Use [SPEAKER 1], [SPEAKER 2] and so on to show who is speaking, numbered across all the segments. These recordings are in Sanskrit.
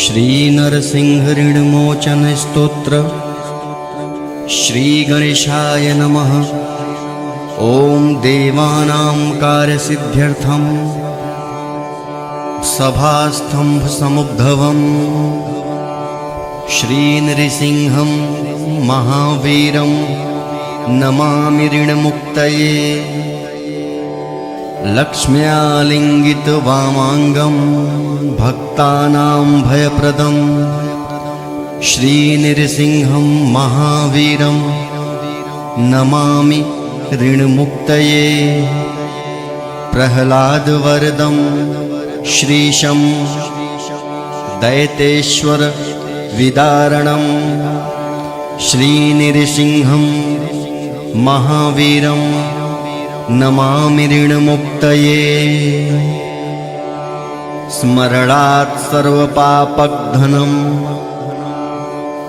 [SPEAKER 1] श्रीनरसिंहऋणमोचनस्तोत्र श्रीगणेशाय नमः। ॐ देवानां कार्यसिद्ध्यर्थं सभास्तम्भसमुद्भवम् श्रीनृसिंहं महावीरं नमामि ऋणमुक्तये लक्ष्म्यालिङ्गितवामाङ्गं भक्तानां भयप्रदं श्रीनृसिंहं महावीरं नमामि ऋणमुक्तये प्रह्लादवरदं श्रीशं दैतेश्वरविदारणं श्रीनृसिंहं महावीरं नमामि ऋणमुक्तये स्मरणात् सर्वपापग्धनं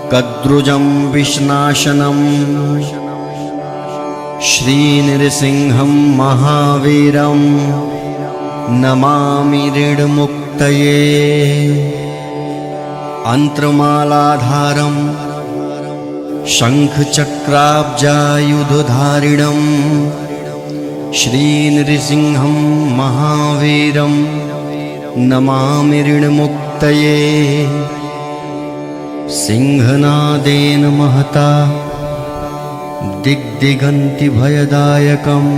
[SPEAKER 1] कद्रुजं विष्णाशनम् श्रीनृसिंहं महावीरं। नमामि ऋणमुक्तये अन्तर्मालाधारं। शङ्खचक्राब्जायुधधारिणं श्रीनृसिंहं महावीरं नमामि ऋणमुक्तये। सिंहनादेन महता दिग्दिगन्तिभयदायकम्